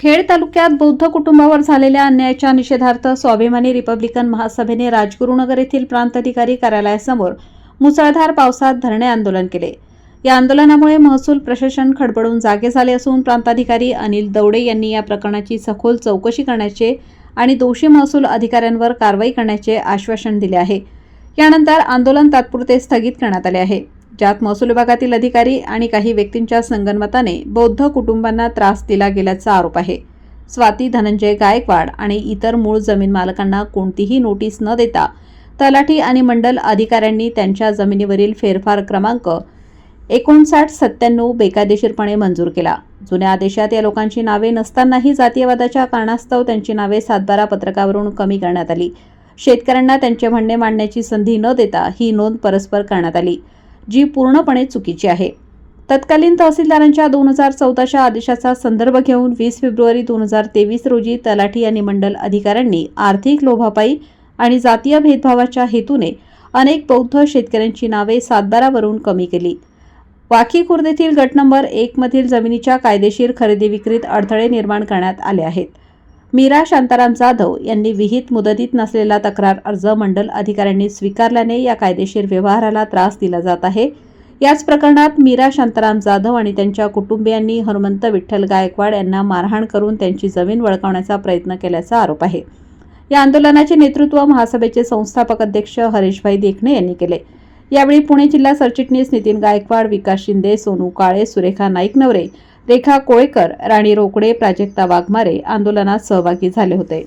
खेड तालुक्यात बौद्ध कुटुंबावर झालेल्या अन्यायाच्या निषेधार्थ स्वाभिमानी रिपब्लिकन महासभेने राजगुरुनगर येथील प्रांताधिकारी कार्यालयासमोर मुसळधार पावसात धरणे आंदोलन केले. या आंदोलनामुळे महसूल प्रशासन खडबडून जागे झाले असून प्रांताधिकारी अनिल दौडे यांनी या प्रकरणाची सखोल चौकशी करण्याचे आणि दोषी महसूल अधिकाऱ्यांवर कारवाई करण्याचे आश्वासन दिले आहे. यानंतर आंदोलन तात्पुरते स्थगित करण्यात आले आहे. ज्यात महसूल विभागातील अधिकारी आणि काही व्यक्तींच्या संगनमताने बौद्ध कुटुंबांना त्रास दिला गेल्याचा आरोप आहे. स्वाती धनंजय गायकवाड आणि इतर मूळ जमीन मालकांना कोणतीही नोटीस न देता तलाठी आणि मंडल अधिकाऱ्यांनी त्यांच्या जमिनीवरील फेरफार क्रमांक एकोणसाठ सत्त्याण्णव बेकायदेशीरपणे मंजूर केला. जुन्या आदेशात या लोकांची नावे नसतानाही जातीयवादाच्या कारणास्तव त्यांची नावे सातबारा पत्रकावरून कमी करण्यात आली. शेतकऱ्यांना त्यांचे म्हणणे मांडण्याची संधी न देता ही नोंद परस्पर करण्यात आली. जी पूर्णपणे चुकीची आहे. तत्कालीन तहसीलदारांच्या दोन हजार चौदाच्या आदेशाचा संदर्भ घेऊन वीस फेब्रुवारी दोन हजार तेवीस रोजी तलाठी आणि मंडल अधिकाऱ्यांनी आर्थिक लोभापायी आणि जातीय भेदभावाच्या हेतूने अनेक बौद्ध शेतकऱ्यांची नावे सातबारावरून कमी केली. वाकी खुर्द येथील गट नंबर एकमधील जमिनीच्या कायदेशीर खरेदी विक्रीत अडथळे निर्माण करण्यात आले आहेत. मीरा शांताराम जाधव यांनी विहित मुदतीत नसलेला तक्रार अर्ज मंडल अधिकाऱ्यांनी स्वीकारल्याने या कायदेशीर व्यवहाराला त्रास दिला जात आहे. याच प्रकरणात मीरा शांताराम जाधव आणि त्यांच्या कुटुंबियांनी हनुमंत विठ्ठल गायकवाड यांना मारहाण करून त्यांची जमीन वळकावण्याचा प्रयत्न केल्याचा आरोप आहे. या आंदोलनाचे नेतृत्व महासभेचे संस्थापक अध्यक्ष हरेशभाई देखणे यांनी केले. यावेळी पुणे जिल्हा सरचिटणीस नितीन गायकवाड विकास शिंदे सोनू काळे सुरेखा नाईक नवरे रेखा कोळेकर राणी रोकडे प्राजक्ता वाघमारे आंदोलनात सहभागी झाले होते.